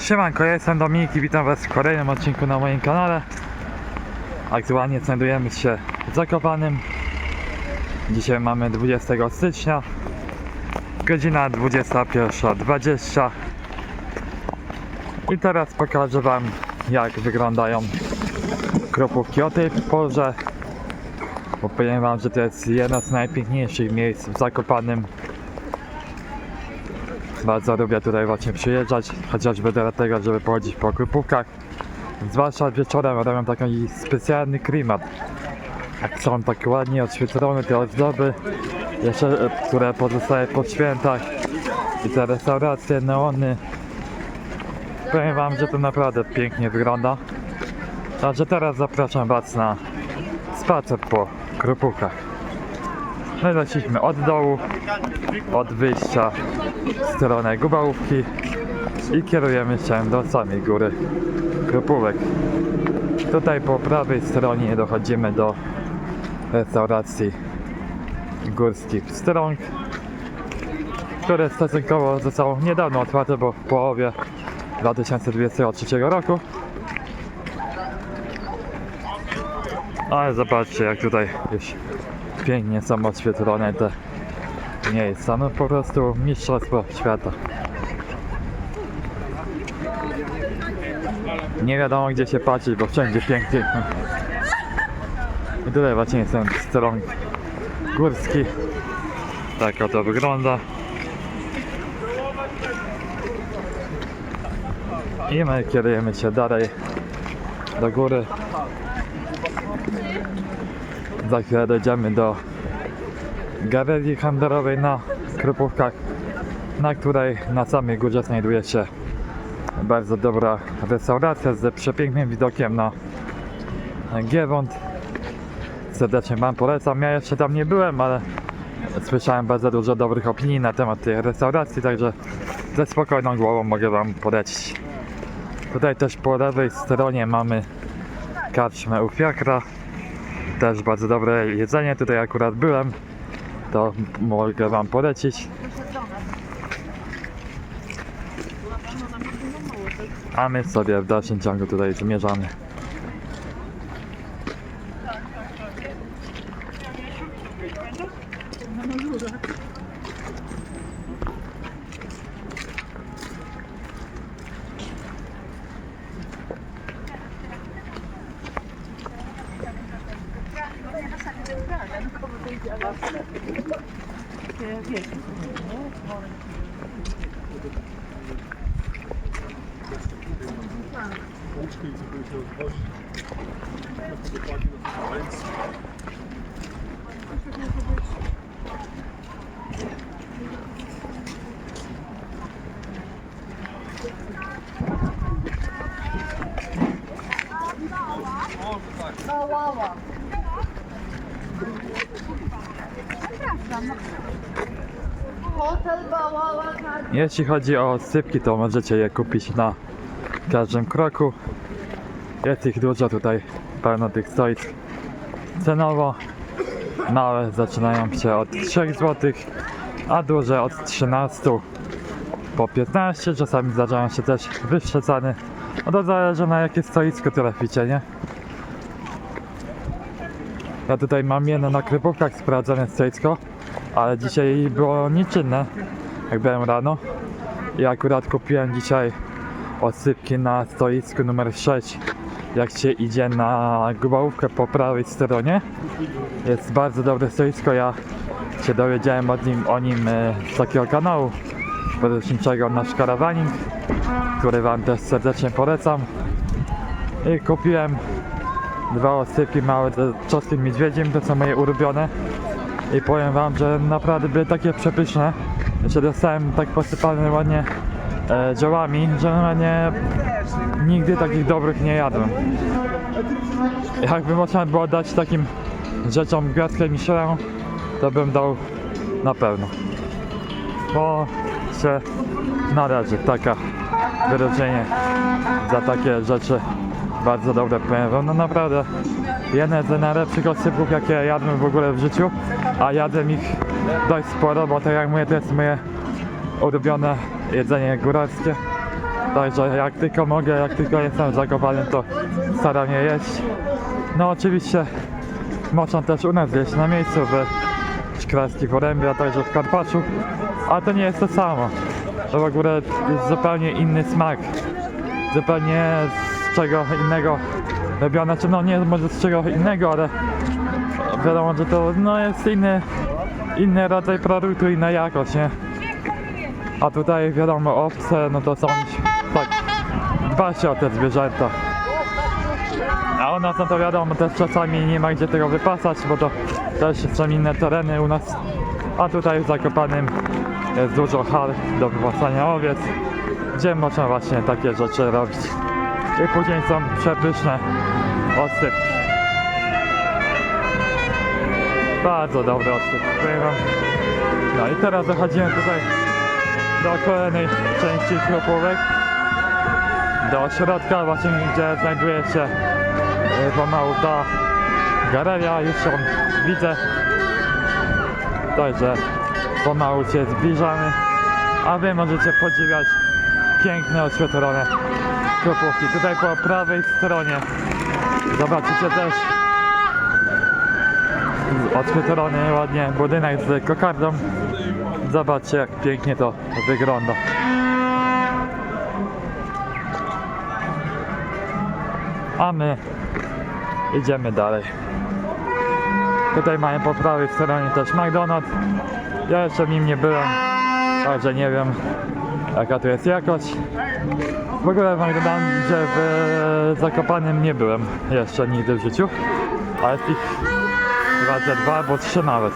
Siemanko, ja jestem Dominik i witam Was w kolejnym odcinku na moim kanale. Aktualnie znajdujemy się w Zakopanym. Dzisiaj mamy 20 stycznia. Godzina 21.20. I teraz pokażę Wam jak wyglądają kropówki o tej porze. Bo powiem Wam, że to jest jedno z najpiękniejszych miejsc w Zakopanym. Bardzo lubię tutaj właśnie przyjeżdżać, chociażby dlatego, żeby pochodzić po krupówkach. Zwłaszcza wieczorem robią taki specjalny klimat. Jak są tak ładnie odświetlone te ozdoby, jeszcze, które pozostaje po świętach i te restauracje, neony. Powiem wam, że to naprawdę pięknie wygląda. Także teraz zapraszam was na spacer po krupówkach. My od dołu, od wyjścia w stronę Gubałówki i kierujemy się do samej góry Krupówek. Tutaj po prawej stronie dochodzimy do restauracji górskich Strąg, które stosunkowo zostało niedawno otwarte, bo w połowie 2023 roku. Ale zobaczcie jak tutaj już pięknie są oświetlone te miejsca. No po prostu mistrzostwo świata. Nie wiadomo gdzie się patrzeć, bo wszędzie pięknie. I tutaj właśnie jest ten strąg górski. Tak oto wygląda. I my kierujemy się dalej do góry. Za chwilę dojdziemy do galerii handlowej na Krupówkach, na której na samej górze znajduje się bardzo dobra restauracja z przepięknym widokiem na Giewont. Serdecznie Wam polecam. Ja jeszcze tam nie byłem, ale słyszałem bardzo dużo dobrych opinii na temat tej restauracji, także ze spokojną głową mogę Wam polecić. Tutaj też po lewej stronie mamy karczmę u Fiakra. Też bardzo dobre jedzenie, tutaj akurat byłem, to mogę Wam polecić. A my sobie w dalszym ciągu tutaj zmierzamy. Ручкой заключилась больше. Jeśli chodzi o sypki, to możecie je kupić na każdym kroku. Jest ich dużo tutaj, pełno tych stoisk. Cenowo małe zaczynają się od 3 zł, a duże od 13 po 15. Czasami zdarzają się też wyższe ceny. No to zależy na jakie stoisko traficie, nie? Ja tutaj mam jedno na krypówkach sprawdzone stoisko, ale dzisiaj było nieczynne, jak byłem rano. I akurat kupiłem dzisiaj osypki na stoisku numer 6. Jak się idzie na Gubałówkę po prawej stronie. Jest bardzo dobre stoisko, ja się dowiedziałem od nim, o nim e, z takiego kanału podróżniczego nasz karawaning, który Wam też serdecznie polecam. I kupiłem dwa osypki małe z czosnkiem niedźwiedziem, to są moje ulubione. I powiem Wam, że naprawdę były takie przepyszne. Jeszcze dostałem tak posypane ładnie e, działami, że normalnie nigdy takich dobrych nie jadłem. Jakby można było dać takim rzeczom gwiazdkę Michelin, to bym dał na pewno. Bo się należy taka wyróżnienie za takie rzeczy bardzo dobre powiem. No naprawdę jedne z najlepszych osypów jakie jadłem w ogóle w życiu, a jadłem ich dość sporo, bo tak jak mówię to jest moje ulubione jedzenie górskie. Także jak tylko mogę, jak tylko jestem zakopany, to staram się jeść. No oczywiście można też u nas jeść na miejscu w Szklarskiej Porębie, a także w Karpaczu, ale to nie jest to samo. To w ogóle jest zupełnie inny smak. Zupełnie z czego innego robione, czy no nie może z czego innego, ale wiadomo, że to no, jest inny, inny rodzaj produktu, inna jakość, nie? A tutaj wiadomo, owce, no to są tak, dba się o te zwierzęta. A u nas no to wiadomo, też czasami nie ma gdzie tego wypasać, bo to też są inne tereny u nas. A tutaj w Zakopanym jest dużo hal do wypasania owiec, gdzie można właśnie takie rzeczy robić. I później są przepyszne odsypki. Bardzo dobry odsyp. No i teraz dochodzimy tutaj do kolejnej części krupówek. Do środka właśnie, gdzie znajduje się e, pomału ta galeria, już ją widzę. Także pomału się zbliżamy, a wy możecie podziwiać piękne oświetlone krupówki. Tutaj po prawej stronie zobaczycie też oświetlony ładnie budynek z kokardą. Zobaczcie jak pięknie to wygląda. A my idziemy dalej. Tutaj mamy po prawej stronie też McDonald's. Ja jeszcze w nim nie byłem, także nie wiem jaka tu jest jakość. W ogóle w McDonaldzie w Zakopanym nie byłem jeszcze nigdy w życiu, ale z tych chyba ze dwa albo trzy nawet.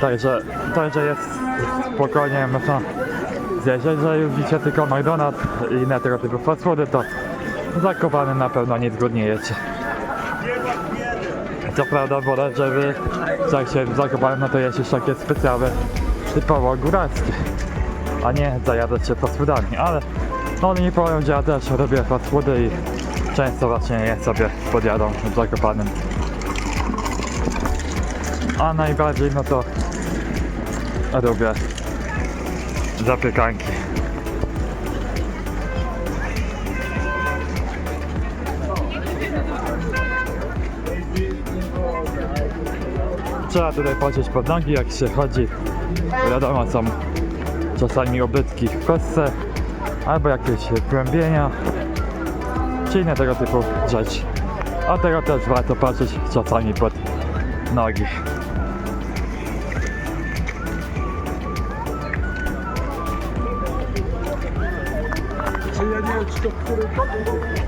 Także, także jest spokojnie można zjeść. Jeżeli widzicie tylko McDonald's i inne tego typu fast foody, to zakopany na pewno nie zgodniejecie. Co prawda wolę, żeby jak się zakopany, no to jest już takie specjalne, typowo góralskie, a nie zajadać się fast foodami, ale no nie powiem, że ja też robię fast foody i często właśnie je sobie podjadą w zakopanym. A najbardziej no to lubię zapiekanki. Trzeba tutaj patrzeć pod nogi jak się chodzi. Wiadomo są czasami obytki w kostce albo jakieś głębienia czy inne tego typu rzeczy. A tego też warto patrzeć czasami pod nogi. Czy ja nie wiem, czy to w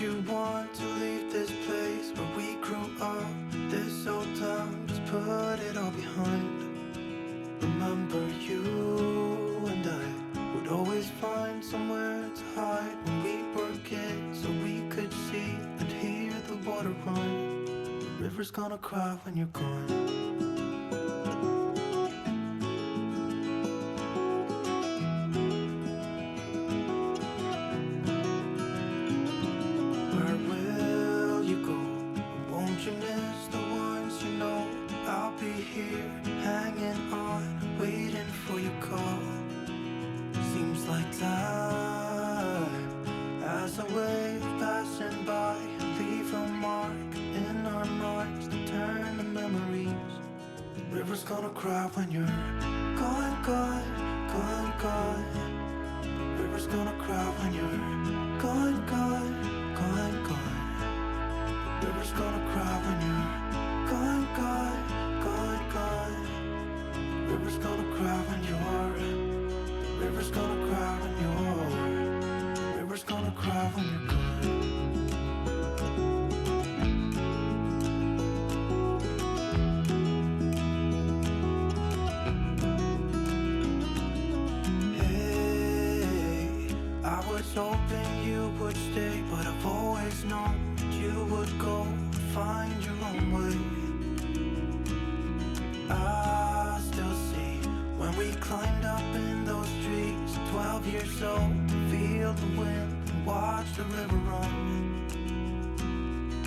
you want to leave this place where we grew up. This old town, just put it all behind. Remember you and I would always find somewhere to hide when we were kids so we could see and hear the water run. The river's gonna cry when you're gone. Cry when you're gone, gone, gone, gone. River's gonna cry when you're gone, gone, gone, gone. River's gonna cry when you're gone, gone, gone, gone. River's gonna cry when you're. River's gonna cry when you're. River's gonna cry when you're hoping you would stay, but I've always known that you would go find your own way. I still see when we climbed up in those trees, 12 years old, feel the wind and watch the river run.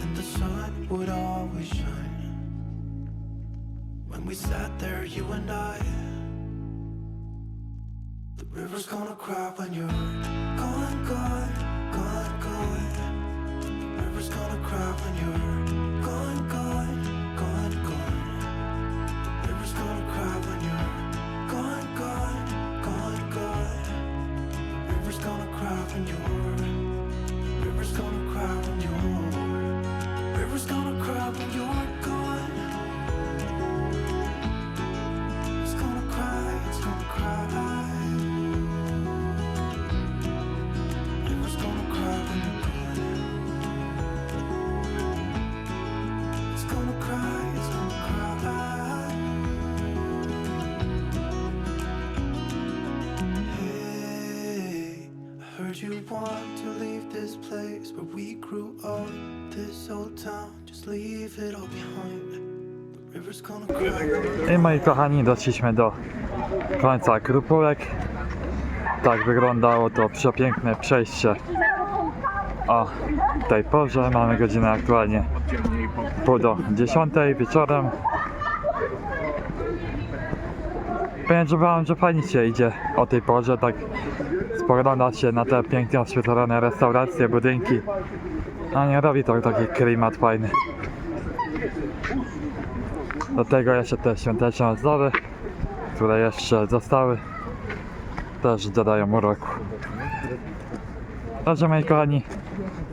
And the sun would always shine when we sat there, you and I. River's gonna cry when you're gone, gone, gone, gone. River's gonna cry when you're you want to leave this place where we grew up. This old town, just leave it all behind. I moi kochani, doszliśmy do końca krupówek. Tak wyglądało to przepiękne przejście o tej porze. Mamy godzinę aktualnie pół do dziesiątej wieczorem. Powiem, że wam, że fajnie się idzie o tej porze, tak spogląda się na te pięknie oświetlone restauracje, budynki. A nie robi to taki klimat fajny. Do tego jeszcze te świąteczne ozdoby, które jeszcze zostały, też dodają uroku. Dobrze moi kochani,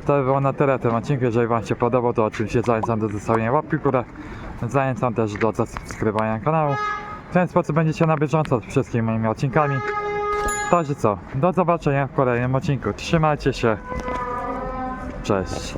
to by było na tyle tym odcinku. Jeżeli Wam się podobał, to oczywiście zachęcam do zostawienia łapki w górę. Zachęcam też do zasubskrybowania kanału. W ten sposób będziecie na bieżąco z wszystkimi moimi odcinkami. Także co, do zobaczenia w kolejnym odcinku. Trzymajcie się. Cześć.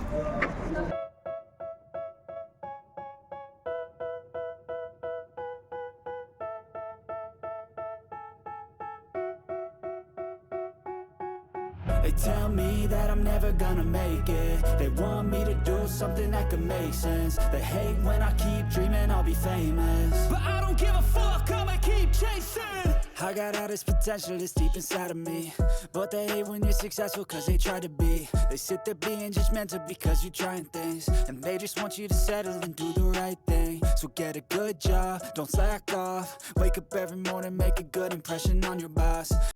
They tell me that I'm never gonna make it They want me to do something that could make sense They hate when I keep dreaming I'll be famous But I don't give a fuck, I'ma keep chasing I got all this potential that's deep inside of me. But they hate when you're successful cause they try to be. They sit there being judgmental because you're trying things. And they just want you to settle and do the right thing. So get a good job, don't slack off. Wake up every morning, make a good impression on your boss